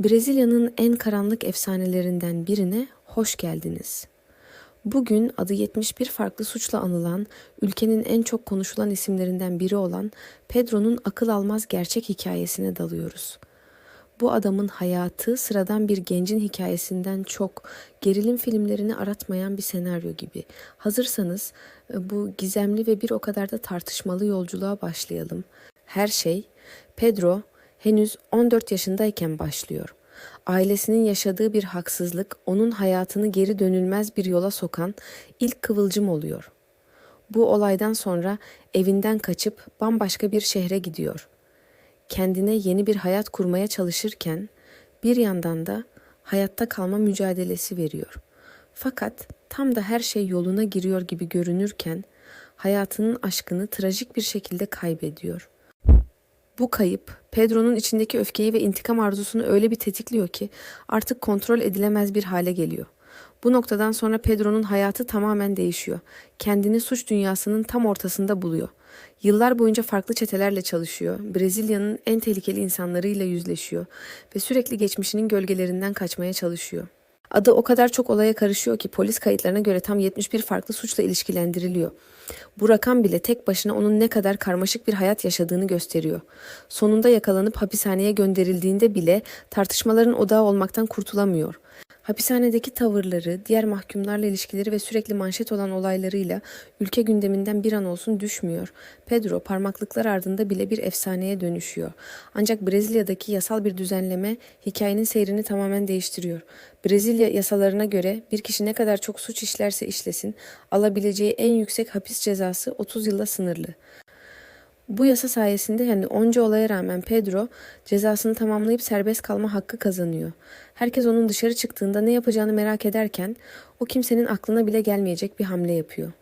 Brezilya'nın en karanlık efsanelerinden birine hoş geldiniz. Bugün adı 71 farklı suçla anılan, ülkenin en çok konuşulan isimlerinden biri olan Pedro'nun akıl almaz gerçek hikayesine dalıyoruz. Bu adamın hayatı sıradan bir gencin hikayesinden çok gerilim filmlerini aratmayan bir senaryo gibi. Hazırsanız e, bu gizemli ve bir o kadar da tartışmalı yolculuğa başlayalım. Her şey Pedro henüz 14 yaşındayken başlıyor. Ailesinin yaşadığı bir haksızlık onun hayatını geri dönülmez bir yola sokan ilk kıvılcım oluyor. Bu olaydan sonra evinden kaçıp bambaşka bir şehre gidiyor. Kendine yeni bir hayat kurmaya çalışırken bir yandan da hayatta kalma mücadelesi veriyor. Fakat tam da her şey yoluna giriyor gibi görünürken hayatının aşkını trajik bir şekilde kaybediyor. Bu kayıp Pedro'nun içindeki öfkeyi ve intikam arzusunu öyle bir tetikliyor ki artık kontrol edilemez bir hale geliyor. Bu noktadan sonra Pedro'nun hayatı tamamen değişiyor. Kendini suç dünyasının tam ortasında buluyor. Yıllar boyunca farklı çetelerle çalışıyor. Brezilya'nın en tehlikeli insanlarıyla yüzleşiyor ve sürekli geçmişinin gölgelerinden kaçmaya çalışıyor. Adı o kadar çok olaya karışıyor ki polis kayıtlarına göre tam 71 farklı suçla ilişkilendiriliyor. Bu rakam bile tek başına onun ne kadar karmaşık bir hayat yaşadığını gösteriyor. Sonunda yakalanıp hapishaneye gönderildiğinde bile tartışmaların odağı olmaktan kurtulamıyor. Hapishanedeki tavırları, diğer mahkumlarla ilişkileri ve sürekli manşet olan olaylarıyla ülke gündeminden bir an olsun düşmüyor. Pedro parmaklıklar ardında bile bir efsaneye dönüşüyor. Ancak Brezilya'daki yasal bir düzenleme hikayenin seyrini tamamen değiştiriyor. Brezilya yasalarına göre bir kişi ne kadar çok suç işlerse işlesin alabileceği en yüksek hapis cezası 30 yılla sınırlı. Bu yasa sayesinde yani onca olaya rağmen Pedro cezasını tamamlayıp serbest kalma hakkı kazanıyor. Herkes onun dışarı çıktığında ne yapacağını merak ederken o kimsenin aklına bile gelmeyecek bir hamle yapıyor.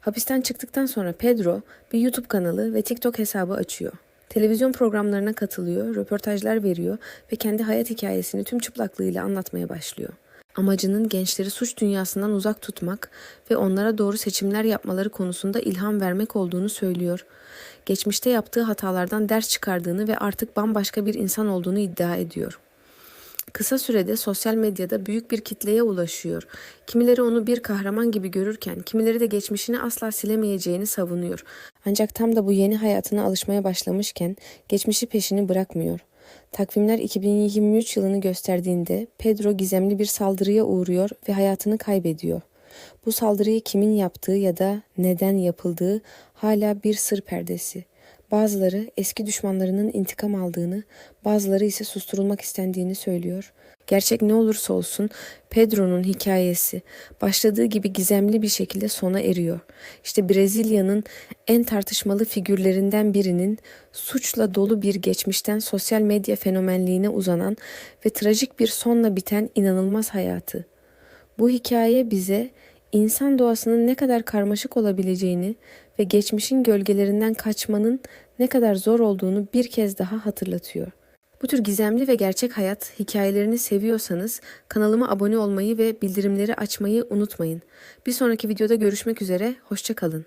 Hapisten çıktıktan sonra Pedro bir YouTube kanalı ve TikTok hesabı açıyor. Televizyon programlarına katılıyor, röportajlar veriyor ve kendi hayat hikayesini tüm çıplaklığıyla anlatmaya başlıyor. Amacının gençleri suç dünyasından uzak tutmak ve onlara doğru seçimler yapmaları konusunda ilham vermek olduğunu söylüyor. Geçmişte yaptığı hatalardan ders çıkardığını ve artık bambaşka bir insan olduğunu iddia ediyor. Kısa sürede sosyal medyada büyük bir kitleye ulaşıyor. Kimileri onu bir kahraman gibi görürken, kimileri de geçmişini asla silemeyeceğini savunuyor. Ancak tam da bu yeni hayatına alışmaya başlamışken geçmişi peşini bırakmıyor. Takvimler 2023 yılını gösterdiğinde Pedro gizemli bir saldırıya uğruyor ve hayatını kaybediyor. Bu saldırıyı kimin yaptığı ya da neden yapıldığı hala bir sır perdesi. Bazıları eski düşmanlarının intikam aldığını, bazıları ise susturulmak istendiğini söylüyor. Gerçek ne olursa olsun Pedro'nun hikayesi başladığı gibi gizemli bir şekilde sona eriyor. İşte Brezilya'nın en tartışmalı figürlerinden birinin suçla dolu bir geçmişten sosyal medya fenomenliğine uzanan ve trajik bir sonla biten inanılmaz hayatı. Bu hikaye bize insan doğasının ne kadar karmaşık olabileceğini ve geçmişin gölgelerinden kaçmanın ne kadar zor olduğunu bir kez daha hatırlatıyor. Bu tür gizemli ve gerçek hayat hikayelerini seviyorsanız kanalıma abone olmayı ve bildirimleri açmayı unutmayın. Bir sonraki videoda görüşmek üzere, hoşçakalın.